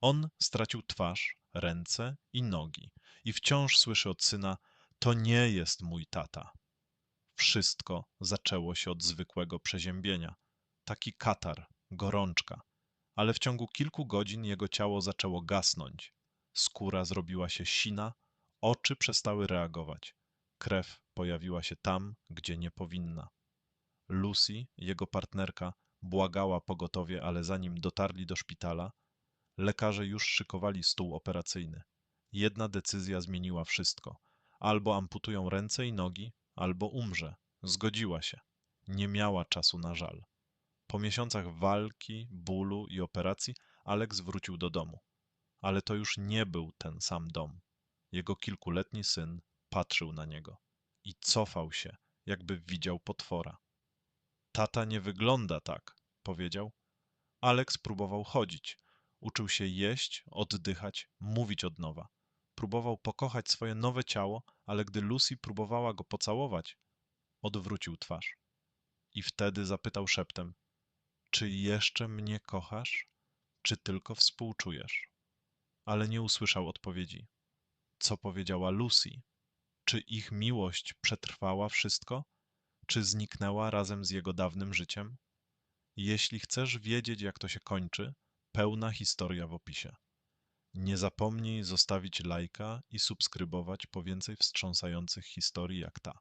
On stracił twarz, ręce i nogi i wciąż słyszy od syna: To nie jest mój tata. Wszystko zaczęło się od zwykłego przeziębienia. Taki katar, gorączka. Ale w ciągu kilku godzin jego ciało zaczęło gasnąć. Skóra zrobiła się sina, oczy przestały reagować. Krew pojawiła się tam, gdzie nie powinna. Lucy, jego partnerka, błagała pogotowie, ale zanim dotarli do szpitala, lekarze już szykowali stół operacyjny. Jedna decyzja zmieniła wszystko. Albo amputują ręce i nogi, albo umrze. Zgodziła się. Nie miała czasu na żal. Po miesiącach walki, bólu i operacji Alex wrócił do domu. Ale to już nie był ten sam dom. Jego kilkuletni syn patrzył na niego i cofał się, jakby widział potwora. Tata nie wygląda tak, powiedział. Alex próbował chodzić. Uczył się jeść, oddychać, mówić od nowa. Próbował pokochać swoje nowe ciało, ale gdy Lucy próbowała go pocałować, odwrócił twarz. I wtedy zapytał szeptem: Czy jeszcze mnie kochasz, czy tylko współczujesz? Ale nie usłyszał odpowiedzi. Co powiedziała Lucy? Czy ich miłość przetrwała wszystko? Czy zniknęła razem z jego dawnym życiem? Jeśli chcesz wiedzieć, jak to się kończy, pełna historia w opisie. Nie zapomnij zostawić lajka i subskrybować po więcej wstrząsających historii jak ta.